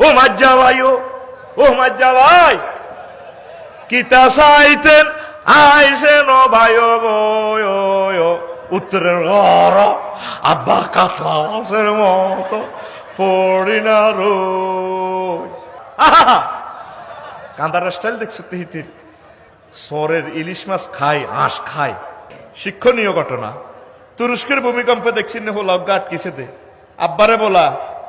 ও মাজ্জা ভাই ও ও মাজ্জা ভাই কিতা চাইতেন আইসে ন ভাই গো। উত্তরের ঘর আব্বা মাছের মতো পড়ি না রোজ! কান্দার স্টাইল দেখছ তিহিতির সরের ইলিশ মাছ খায় আঁশ খায় শিক্ষণীয় ঘটনা তুরস্কের ভূমিকম্পে দেখছি না হলো অজ্ঞা আটকিছে দে আব্বারে বলা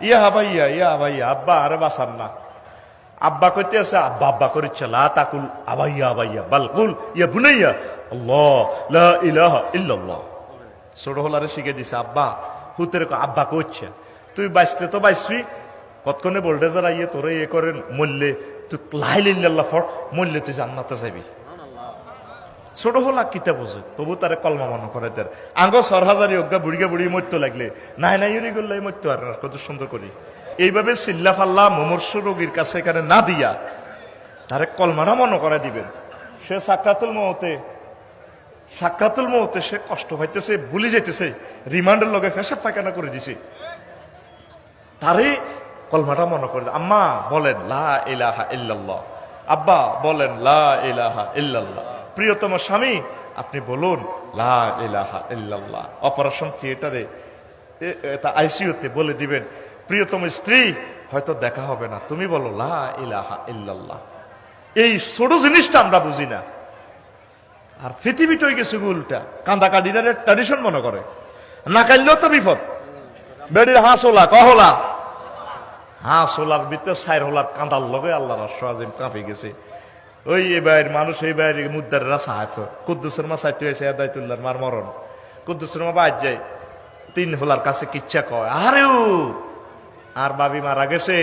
ইয়া ভাইয়া ইয়া ভাইয়া, আব্বা আরে বাসান না। আব্বা কইতে আছে আব্বা আব্বা করিচ্ছে, লা তাকুল, আবাইয়া আবাইয়া, বাল কুল, ইয়া বুনাইয়া, আল্লাহ, লা ইলাহা ইল্লাল্লাহ। ছোট হলারে শিখে দিছে, আব্বা, হুতের আব্বা কইছে, তুই বাইসতে তো বাইসবি, কতক্ষণে বোল্ডেজার আইয়ে তোরে ইয়ে করে মরলে তুই লাইল ইল্লাল্লাহ ফর, মরলে তুই জান্নাতে যাবি। ছোট হলা কিতা বোঝে তবু তারে কলমা মনে করে তার আঙ্গ সর হাজারি অজ্ঞা বুড়িগে বুড়ি মরতে লাগলে। নাই নাই উনি করলে মরতে আর কত সুন্দর করি এইভাবে চিল্লা ফাল্লা মমর্ষ রোগীর কাছে এখানে না দিয়া। তারে কলমানা মনে করে দিবেন। সে সাক্ষাতুল মতে সাক্ষাতুল মতে সে কষ্ট পাইতেছে ভুলে যেতেছে রিমান্ডের লগে ফেসে পায়খানা করে দিছে। তারে কলমাটা মনে করে। আম্মা, বলেন, লা ইলাহা ইল্লাল্লাহ। আব্বা, বলেন, লা ইলাহা ইল্লাল্লাহ। প্রিয়তম স্বামী, আপনি বলুন, লা অপারেশন থিয়েটারে আইসিইউতে বলে দিবেন, প্রিয়তম স্ত্রী, হয়তো দেখা হবে না। তুমি বলো, লা ইলাহা ইল্লাল্লাহ। এই ছোট জিনিসটা আমরা বুঝি না। আর পৃথিবীটা গেছে উল্টা। কান্দা কাটিদারের ট্র্যাডিশন মনে করে। না কাইলেও তো বিপদ। বেডির হাঁস ওলা কহলা হাঁস ওলার ভিতরে সাইর হোলার কাঁদার লগে আল্লাহ রাজিম কাঁপে গেছে। ওই বাইর মানুষ, এই বাইর মুদ্দাররা সাহায্য কুদ্দুসের মা সাহিত্য হয়েছে আদায়তুল্লাহর মার মরণ। কুদ্দুসের মা বাদ যায়। তিন হোলার কাছে কিচ্ছা কয় আরেও আর বাবি মারা গেছে